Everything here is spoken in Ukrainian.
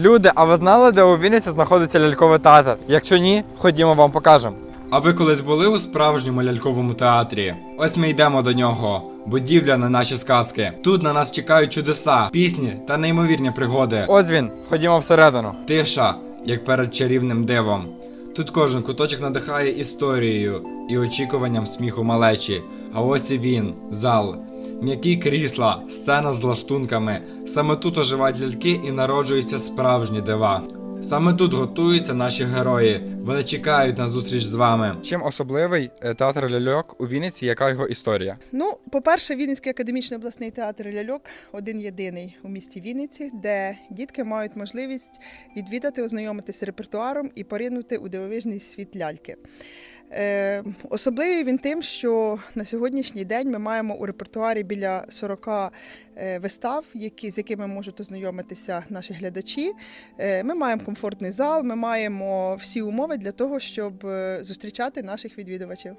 Люди, а ви знали, де у Вінниці знаходиться ляльковий театр? Якщо ні, ходімо вам покажемо. А ви колись були у справжньому ляльковому театрі? Ось ми йдемо до нього. Будівля на наші сказки. Тут на нас чекають чудеса, пісні та неймовірні пригоди. Ось він, ходімо всередину. Тиша, як перед чарівним дивом. Тут кожен куточок надихає історією і очікуванням сміху малечі. А ось і він, зал. М'які крісла, сцена з лаштунками. Саме тут оживають ляльки і народжуються справжні дива. Саме тут готуються наші герої. Вони чекають на зустріч з вами. Чим особливий е, театр ляльок у Вінниці? Яка його історія? Ну, по-перше, Вінницький академічний обласний театр ляльок один єдиний у місті Вінниці, де дітки мають можливість відвідати, ознайомитися з репертуаром і поринути у дивовижний світ ляльки. Е, особливий він тим, що на сьогоднішній день ми маємо у репертуарі біля 40 е, вистав, які, з якими можуть ознайомитися наші глядачі. Е, ми маємо комфортний зал, ми маємо всі умови для того, щоб зустрічати наших відвідувачів.